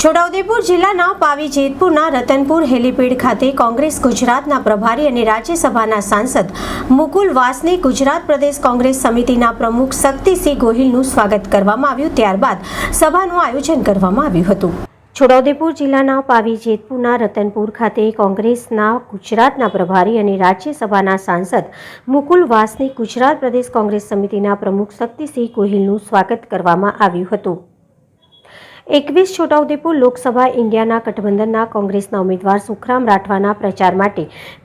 છોટાઉદેપુર જિલ્લાના પાવી જેતપુરના રતનપુર હેલીપેડ ખાતે કોંગ્રેસ ગુજરાતના પ્રભારી અને રાજ્યસભાના સાંસદ મુકુલ વાસને ગુજરાત પ્રદેશ કોંગ્રેસ સમિતિના પ્રમુખ શક્તિસિંહ ગોહિલનું સ્વાગત કરવામાં આવ્યું. ત્યારબાદ સભાનું આયોજન કરવામાં આવ્યું હતું. છોટાઉદેપુર જિલ્લાના પાવી જેતપુરના રતનપુર ખાતે કોંગ્રેસના ગુજરાતના પ્રભારી અને રાજ્યસભાના સાંસદ મુકુલ વાસની ગુજરાત પ્રદેશ કોંગ્રેસ સમિતિના પ્રમુખ શક્તિસિંહ ગોહિલનું સ્વાગત કરવામાં આવ્યું હતું. એકવીસ છોટાઉદેપુર લોકસભા ઇન્ડિયાના ગઠબંધનના કોંગ્રેસના ઉમેદવાર સુખરામ રાઠવાના પ્રચાર માટે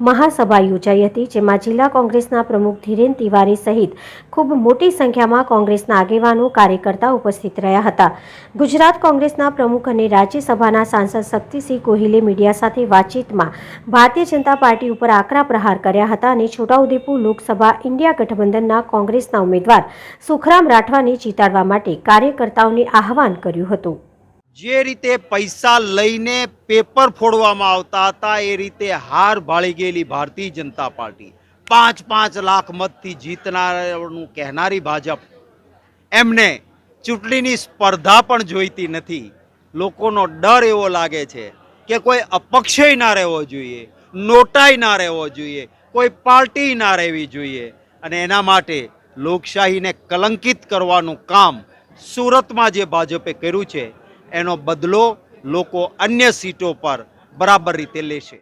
મહાસભા યોજાઈ હતી, જેમાં જિલ્લા કોંગ્રેસના પ્રમુખ ધીરેન તિવારી સહિત ખૂબ મોટી સંખ્યામાં કોંગ્રેસના આગેવાનો કાર્યકર્તા ઉપસ્થિત રહ્યા હતા. ગુજરાત કોંગ્રેસના પ્રમુખ અને રાજ્યસભાના સાંસદ શક્તિસિંહ ગોહિલે મીડિયા સાથે વાતચીતમાં ભારતીય જનતા પાર્ટી ઉપર આકરા પ્રહાર કર્યા હતા અને છોટાઉદેપુર લોકસભા ઇન્ડિયા ગઠબંધનના કોંગ્રેસના ઉમેદવાર સુખરામ રાઠવાને જીતાડવા માટે કાર્યકર્તાઓને આહવાન કર્યું હતું. જે રીતે પૈસા લઈને પેપર ફોડવામાં આવતા હતા, એ રીતે હાર ભાળી ગયેલી ભારતીય જનતા પાર્ટી. પાંચ પાંચ લાખ મતથી જીતનારનું કહેનારી ભાજપ. એમને ચૂંટણીની સ્પર્ધા પણ જોઈતી નથી. લોકોનો ડર એવો લાગે છે કે કોઈ અપક્ષય ના રહેવો જોઈએ, નોટાઈ ના રહેવો જોઈએ, કોઈ પાર્ટી ના રહેવી જોઈએ. અને એના માટે લોકશાહીને કલંકિત કરવાનું કામ સુરતમાં જે ભાજપે કર્યું છે એનો બદલો લોકો અન્ય સીટો પર બરાબર રીતે લેશે.